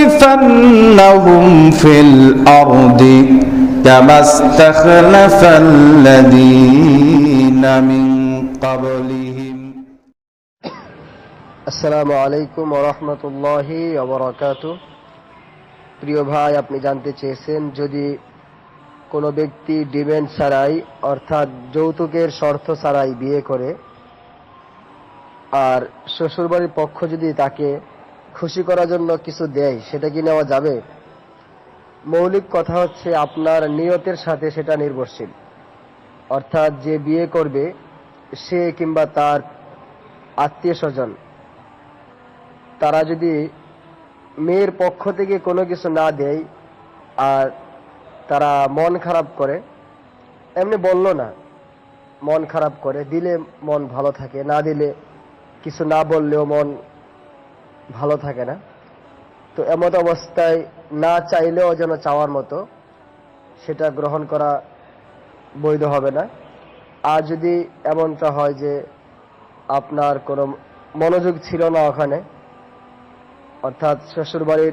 ليستخلفنهم في الأرض كما استخلف الذين من قبلهم আসসালামু আলাইকুম ওরহমতুল্লাহি অবরাকাত প্রিয় ভাই আপনি জানতে চেয়েছেন যদি কোনো ব্যক্তি ডিমেন্ড ছাড়াই অর্থাৎ যৌতুকের শর্ত ছাড়াই বিয়ে করে আর শ্বশুরবাড়ির পক্ষ যদি তাকে খুশি করার জন্য কিছু দেয়, সেটা কি নেওয়া যাবে? মৌলিক কথা হচ্ছে আপনার নিয়তের সাথে সেটা নির্ভরশীল। অর্থাৎ যে বিয়ে করবে, সে কিংবা তার আত্মীয় স্বজন তারা যদি মেয়ের পক্ষ থেকে কোনো কিছু না দেয় আর তারা মন খারাপ করে, এমনি বলল না, মন খারাপ করে, দিলে মন ভালো থাকে, না দিলে কিছু না বললেও মন ভালো থাকে না। তো এমত অবস্থায় না চাইলেও যেন চাওয়ার মতো সেটা গ্রহণ করা বৈধ হবে না। আর যদি এমনটা হয় যে আপনার কোনো মনোযোগ ছিল না ওখানে, অর্থাৎ শ্বশুরবাড়ির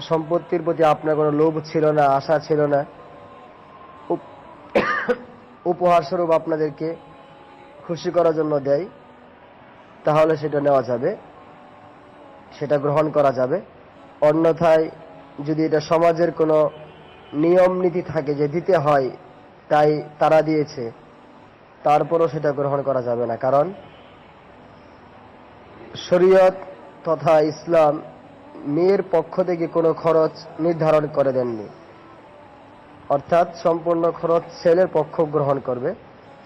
সম্পত্তির প্রতি আপনার কোনো লোভ ছিল না, আশা ছিল না, উপ- উপহার স্বরূপ আপনাদেরকে খুশি করার জন্য দেয়, তাহলে সেটা নেওয়া যাবে। সেটা গ্রহণ করা যাবে। অন্যথায় যদি এটা সমাজের কোনো নিয়ম নীতি থাকে যে দিতে হয়, তাই তারা দিয়েছে, তারপরও সেটা গ্রহণ করা যাবে না। কারণ শরীয়ত তথা ইসলাম মেয়ের পক্ষ থেকে কোনো খরচ নির্ধারণ করে দেননি। অর্থাৎ সম্পূর্ণ খরচ ছেলের পক্ষ গ্রহণ করবে,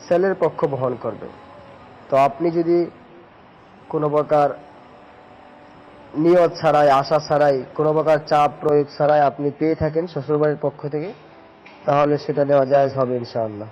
ছেলের পক্ষ বহন করবে। তো আপনি যদি কোনো প্রকার নিয়ত ছাড়াই, আশা ছাড়াই, কোনো প্রকার চাপ, প্রয়োগ ছাড়াই আপনি পেয়ে থাকেন শ্বশুরবাড়ির পক্ষ থেকে, তাহলে সেটা নেওয়া যায় হবে ইনশাআল্লাহ।